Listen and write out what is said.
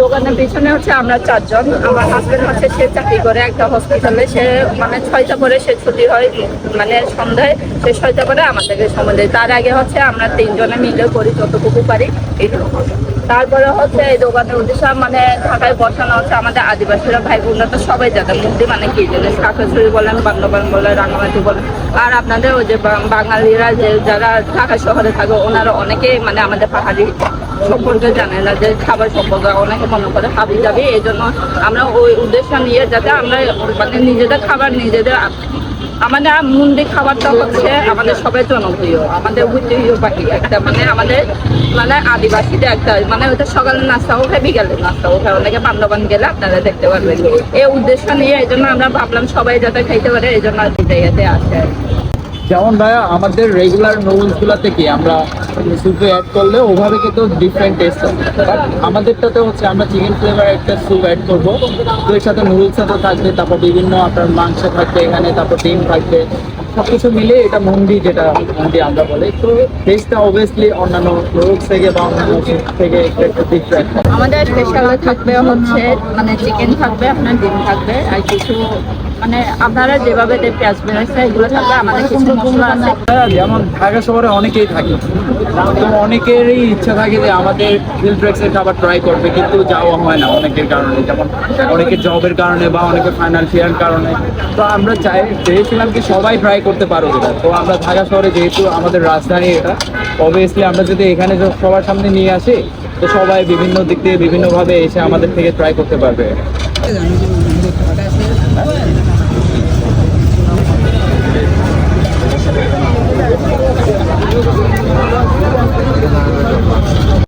দোকানের পিছনে হচ্ছে আমরা চারজন। আমার হাজবেন্ড হচ্ছে সে চাকরি করে একটা হসপিটালে সে মানে ছয়টা করে সে ছুটি হয় মানে সন্ধ্যায় সে ছয়টা করে আমাদেরকে সময় দেয়। তার আগে হচ্ছে আমরা তিনজনে মিলে করি যতটুকু পারি, এইটুকু। তারপরে হচ্ছে এই দোকানের উদ্দেশ্য মানে ঢাকায় বসানো হচ্ছে আমাদের আদিবাসীরা, ভাই বোনরা তো সবাই যাতে মধ্যে মানে কি জিনিস কাকাছড়ি বলেন, বান্দরবান বলেন, রাঙামাটি বলেন। আর আপনাদের ওই যে বাঙালিরা যে যারা ঢাকা শহরে থাকে, ওনারা অনেকেই মানে আমাদের পাহাড়ি সম্পর্কে জানে না, যে খাবার সম্পর্কে অনেকে মনে করে হাবি যাবে এই জন্য আমরা ওই উদ্দেশ্য নিয়ে যাতে আমরা মানে নিজেদের খাবার নিজেদের আমাদের মুন্ডি খাবারটা হচ্ছে আমাদের সবাই জনপ্রিয়, আমাদের ঐতিহ্য পাখি একটা মানে আমাদের মানে আদিবাসীদের একটা মানে ওটা সকালের নাস্তা খায় বিকালের নাস্তা খায় অনেকে বান্ধবান গেলে আপনারা দেখতে পারবেন এই উদ্দেশ্য নিয়ে এই জন্য আমরা ভাবলাম সবাই যাতে খাইতে পারে, এই জন্য জায়গাতে আসে। যেমন ভাইয়া, আমাদের রেগুলার নুডলস গুলাতে কি আমরা স্যুপে অ্যাড করলে ওভাবে কিন্তু ডিফারেন্ট টেস্ট হবে বাট আমাদেরটাতে হচ্ছে আমরা চিকেন ফ্লেভার একটা স্যুপ অ্যাড করব। তো এর সাথে নুডলস সাথে থাকবে, তারপর বিভিন্ন আপনার মাংস থাকবে, এখানে তারপর ডিম থাকবে। সবকিছু মিলে এটা মন্ডি যেটা মন্ডি আমরা বলি। তো টেস্টটা অবভিয়াসলি অন্যান্য নুডলস থেকে বা অন্যান্য থেকে একটু ডিফারেন্ট আমাদের স্পেশাল থাকবে হচ্ছে মানে চিকেন থাকবে আপনার ডিম থাকবে আর কিছু মানে আপনারা যেভাবে পেঁয়াজ এগুলো থাকবে আমাদের কিছু মশলা আছে। হ্যাঁ, যেমন ঢাকা শহরে অনেকেই থাকে। তো অনেকেরই ইচ্ছা থাকে যে আমাদের খাবার ট্রাই করবে কিন্তু যাওয়া হয় না অনেকের কারণে। যেমন অনেকের জবের কারণে বা অনেকের ফাইন্যান্সিয়াল কারণে। তো আমরা চাই চেয়েছিলাম কি সবাই ট্রাই করতে পারো যেটা। তো আমরা ঢাকা শহরে যেহেতু আমাদের রাজধানী এটা অবভিয়াসলি আমরা যদি এখানে সবার সামনে নিয়ে আসি, তো সবাই বিভিন্ন দিক থেকে বিভিন্নভাবে এসে আমাদের থেকে ট্রাই করতে পারবে।